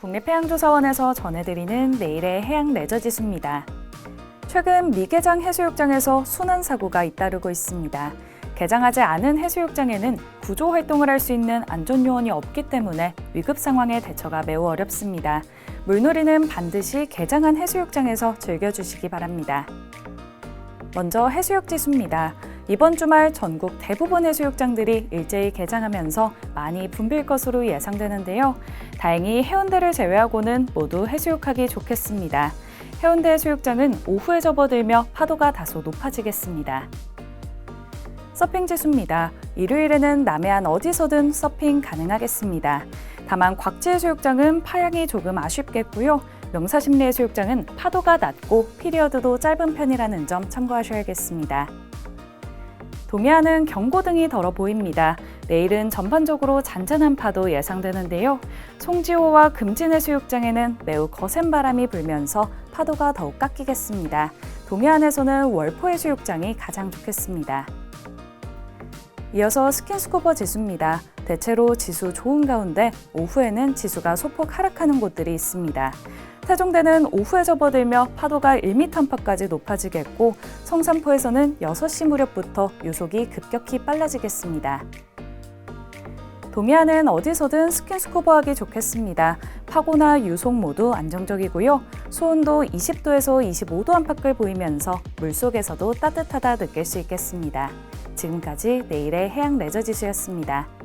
국립해양조사원에서 전해드리는 내일의 해양 레저 지수입니다. 최근 미개장 해수욕장에서 순환 사고가 잇따르고 있습니다. 개장하지 않은 해수욕장에는 구조 활동을 할 수 있는 안전 요원이 없기 때문에 위급 상황의 대처가 매우 어렵습니다. 물놀이는 반드시 개장한 해수욕장에서 즐겨주시기 바랍니다. 먼저 해수욕 지수입니다. 이번 주말 전국 대부분 해수욕장들이 일제히 개장하면서 많이 붐빌 것으로 예상되는데요. 다행히 해운대를 제외하고는 모두 해수욕하기 좋겠습니다. 해운대 해수욕장은 오후에 접어들며 파도가 다소 높아지겠습니다. 서핑 지수입니다. 일요일에는 남해안 어디서든 서핑 가능하겠습니다. 다만 곽지 해수욕장은 파양이 조금 아쉽겠고요. 명사심리 해수욕장은 파도가 낮고 피리어드도 짧은 편이라는 점 참고하셔야겠습니다. 동해안은 경고등이 덜어 보입니다. 내일은 전반적으로 잔잔한 파도 예상되는데요. 송지호와 금진해수욕장에는 매우 거센 바람이 불면서 파도가 더욱 깎이겠습니다. 동해안에서는 월포해수욕장이 가장 좋겠습니다. 이어서 스킨스쿠버 지수입니다. 대체로 지수 좋은 가운데 오후에는 지수가 소폭 하락하는 곳들이 있습니다. 태종대는 오후에 접어들며 파도가 1m 안팎까지 높아지겠고 성산포에서는 6시 무렵부터 유속이 급격히 빨라지겠습니다. 동해안은 어디서든 스킨스쿠버하기 좋겠습니다. 파고나 유속 모두 안정적이고요. 수온도 20도에서 25도 안팎을 보이면서 물속에서도 따뜻하다 느낄 수 있겠습니다. 지금까지 내일의 해양 레저 지수였습니다.